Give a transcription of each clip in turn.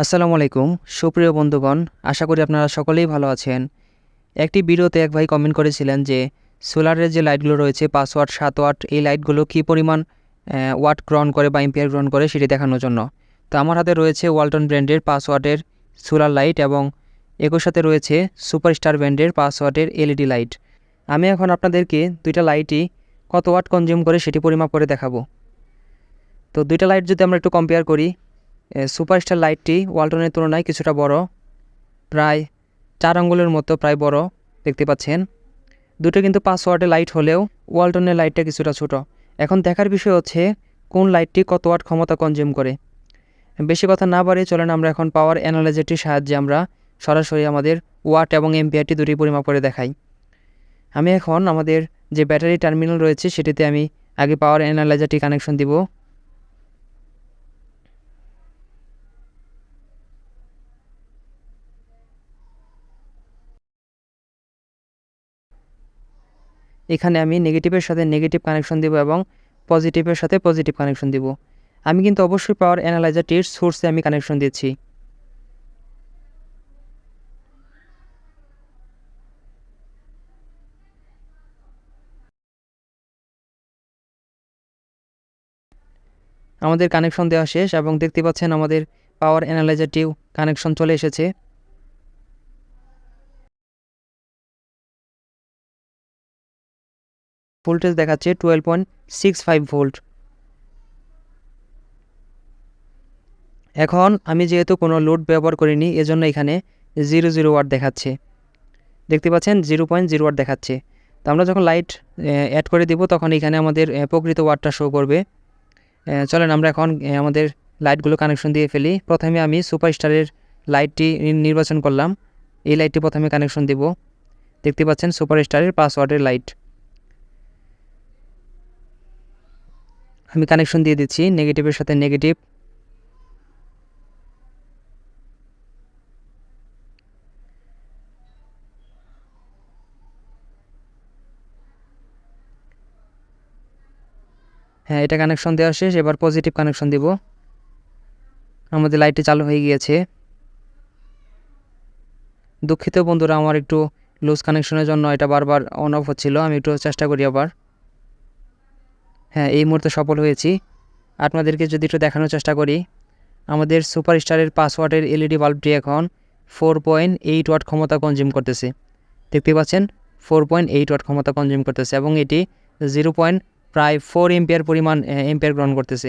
আসসালামু আলাইকুম। সুপ্রিয় বন্ধুগণ, আশা করি আপনারা সকলেই ভালো আছেন। একটি ভিডিওতে এক ভাই কমেন্ট করেছিলেন যে, সোলারের যে লাইটগুলো রয়েছে পাঁচ ওয়াট সাত ওয়াট এই লাইটগুলো কী পরিমাণ ওয়াট গ্রহণ করে বা এম্পিয়ার গ্রহণ করে সেটি দেখানোর জন্য? তো আমার হাতে রয়েছে ওয়ালটন ব্র্যান্ডের পাঁচ ওয়াটের সোলার লাইট এবং একই সাথে রয়েছে সুপারস্টার ব্র্যান্ডের পাঁচ ওয়াটের এলইডি লাইট। আমি এখন আপনাদেরকে দুইটা লাইটই কত ওয়াট কনজিউম করে সেটি পরিমাপ করে দেখাবো। তো দুইটা লাইট যদি আমরা একটু কম্পেয়ার করি সুপারস্টার লাইটটি ওয়ালটনের তুলনায় কিছুটা বড়, প্রায় চার আঙ্গুলের মতো, প্রায় বড়, দেখতে পাচ্ছেন। দুটো কিন্তু পাঁচ ওয়াটের লাইট হলেও ওয়ালটনের লাইটটা কিছুটা ছোট। এখন দেখার বিষয় হচ্ছে কোন লাইটটি কত ওয়াট ক্ষমতা কনজিউম করে। বেশি কথা না বাড়িয়ে চলেন আমরা এখন পাওয়ার অ্যানালাইজারটির সাহায্যে আমরা সরাসরি আমাদের ওয়াট এবং এমপিআরটি দুটি পরিমাপ করে দেখাই। আমি এখন আমাদের যে ব্যাটারি টার্মিনাল রয়েছে, সেটিতে আমি আগে পাওয়ার অ্যানালাইজারটি কানেকশন দিব। এখানে আমি নেগেটিভের সাথে নেগেটিভ কানেকশন দিব এবং পজিটিভের সাথে পজিটিভ কানেকশন দিব। আমি কিন্তু অবশ্যই পাওয়ার অ্যানালাইজারটির সোর্সে আমি কানেকশন দিচ্ছি। আমাদের কানেকশন দেওয়া শেষ এবং দেখতে পাচ্ছেন আমাদের পাওয়ার অ্যানালাইজারটিও কানেকশন চলে এসেছে। ভোল্টেজ দেখাচ্ছে twelve point six five volt এখন আমি যেহেতু কোনো লোড ব্যবহার করিনি, এজন্য এখানে জিরো জিরো ওয়াট দেখাচ্ছে। দেখতে পাচ্ছেন জিরো পয়েন্ট জিরো ওয়াট দেখাচ্ছে। তো আমরা যখন লাইট অ্যাড করে দিব, তখন এখানে আমাদের প্রকৃত ওয়াটটা শো করবে। চলেন আমরা এখন আমাদের লাইটগুলো কানেকশন দিয়ে ফেলি। প্রথমে আমি সুপারস্টারের লাইটটি নির্বাচন করলাম। এই লাইটটি প্রথমে কানেকশন দিব। দেখতে পাচ্ছেন সুপারস্টারের পাঁচ ওয়াটের লাইট আমি কানেকশন দিয়ে দিচ্ছি নেগেটিভের সাথে নেগেটিভ হ্যাঁ এটা কানেকশন দেওয়া শেষ, এবার পজিটিভ কানেকশন দিব। আমাদের লাইটটি চালু হয়ে গিয়েছে। দুঃখিত বন্ধুরা, আমার একটু লুজ কানেকশনের জন্য এটা বারবার অন অফ হচ্ছিল, আমি একটু চেষ্টা করি আবার। হ্যাঁ এই মুহূর্তে সফল হয়েছি। আপনাদেরকে যদি একটু দেখানোর চেষ্টা করি, আমাদের সুপারস্টারের পাঁচ ওয়াটের এলইডি বাল্বটি এখন ফোর পয়েন্ট এইট ওয়াট ক্ষমতা কনজিউম করতেছে। দেখতে পাচ্ছেন? ফোর পয়েন্ট এইট ওয়াট ক্ষমতা কনজিউম করতেছে এবং এটি জিরো পয়েন্ট প্রায় ফোর এম্পিয়ার পরিমাণ এম্পিয়ার গ্রহণ করতেছে।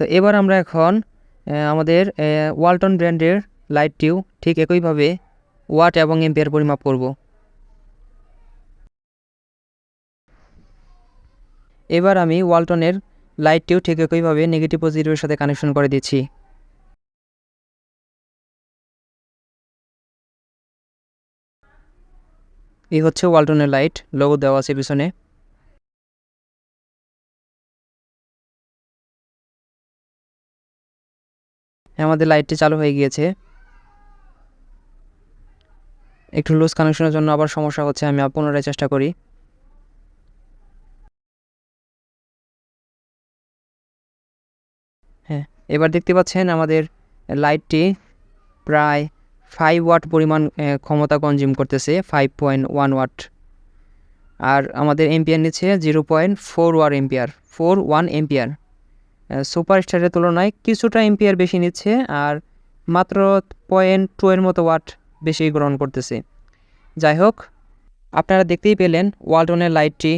তো এবার আমরা এখন আমাদের ওয়ালটন ব্র্যান্ডের লাইটটিও ঠিক একইভাবে ওয়াট এবং এম্পিয়ার পরিমাপ করব। এবার আমি ওয়ালটনের লাইটটিও ঠিক একইভাবে নেগেটিভ পজিটিভের সাথে কানেকশন করে দিচ্ছি। এই হচ্ছে ওয়ালটনের লাইট লোগো দেওয়া আছে পিছনে। আমাদের লাইটটি চালু হয়ে গিয়েছে। একটু লুজ কানেকশনের জন্য আবার সমস্যা হচ্ছে, আমি পুনরায় চেষ্টা করি। হ্যাঁ এবার দেখতে পাচ্ছেন আমাদের লাইটটি প্রায় ফাইভ ওয়াট পরিমাণ ক্ষমতা কনজিউম করতেছে ফাইভ পয়েন্ট ওয়ান ওয়াট আর আমাদের এম্পিয়ার নিচ্ছে zero point four war ampere four one ampere super স্টারের তুলনায় কিছুটা এম্পিয়ার বেশি নিচ্ছে আর মাত্র পয়েন্ট টু এর মতো ওয়াট বেশি গ্রহণ করতেছে। যাই হোক, আপনারা দেখতেই পেলেন ওয়ালটনের লাইটটি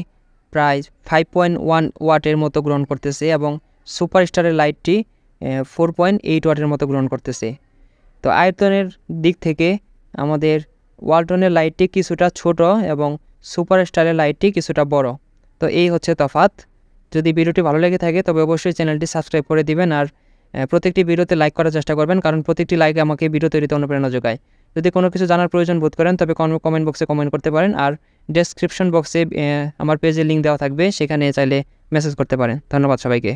প্রায় ফাইভ পয়েন্ট ওয়ান ওয়াটের মতো গ্রহণ করতেছে এবং সুপার স্টারের লাইটটি ফোর পয়েন্ট এইট ওয়াটের মতো গ্রহণ করতেছে। তো আয়তনের দিক থেকে আমাদের ওয়ালটনের লাইটটি কিছুটা ছোট এবং সুপার স্টারের লাইটটি কিছুটা বড়। তো এই হচ্ছে তফাত যদি ভিডিওটি ভালো লেগে থাকে, তবে অবশ্যই চ্যানেলটি সাবস্ক্রাইব করে দিবেন আর প্রত্যেকটি ভিডিওতে লাইক করার চেষ্টা করবেন, কারণ প্রত্যেকটি লাইক আমাকে ভিডিও তৈরিতে অনুপ্রেরণা যোগায়। যদি কোনো কিছু জানার প্রয়োজন বোধ করেন, তবে কমেন্ট বক্সে কমেন্ট করতে পারেন আর ডেসক্রিপশন বক্সে আমার পেজের লিঙ্ক দেওয়া থাকবে, সেখানে চাইলে মেসেজ করতে পারেন। ধন্যবাদ সবাইকে।